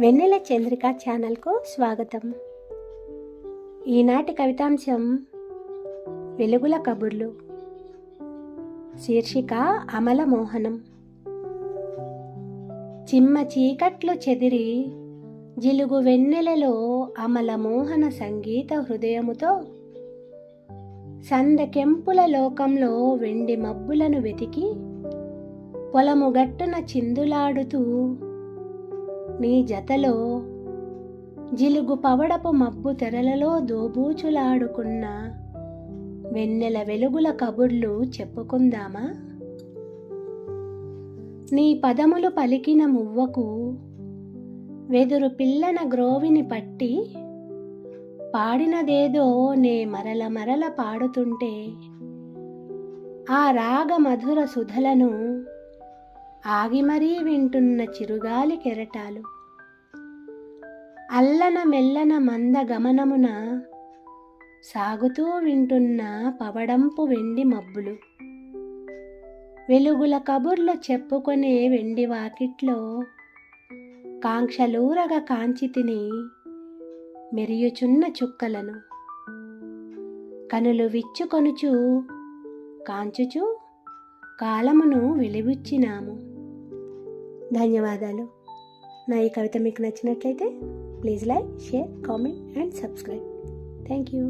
వెన్నెల చంద్రిక ఛానల్కు స్వాగతం. ఈనాటి కవితాంశం వెలుగుల కబుర్లు. శీర్షిక అమల మోహనం. చిమ్మ చీకట్లు చెదిరి జిలుగు వెన్నెలలో అమల మోహన సంగీత హృదయముతో సందకెంపుల లోకంలో వెండి మబ్బులను వెతికి పొలము గట్టున చిందులాడుతూ నీ జతలో జిలుగు పవడపు మబ్బు తెరలలో దోబూచులాడుకున్న వెన్నెల వెలుగుల కబుర్లు చెప్పుకుందామా? నీ పదములు పలికిన మువ్వకు వెదురు పిల్లన గ్రోవిని పట్టి పాడినదేదో నే మరల మరల పాడుతుంటే ఆ రాగ మధుర సుధలను ఆగి మరీ వింటున్న చిరుగాలి కెరటాలు. అల్లన మెల్లన మంద గమనమున సాగుతూ వింటున్న పవడంపు వెండి మబ్బులు. వెలుగుల కబుర్లు చెప్పుకునే వెండి వాకిట్లో కాంక్షలూరగ కాంచితిని మెరియుచున్న చుక్కలను. కనులు విచ్చుకొనుచు కాంచుచు కాలమును వెలిబుచ్చినాము. ధన్యవాదాలు. నా ఈ కవిత మీకు నచ్చినట్లయితే please like share comment and subscribe thank you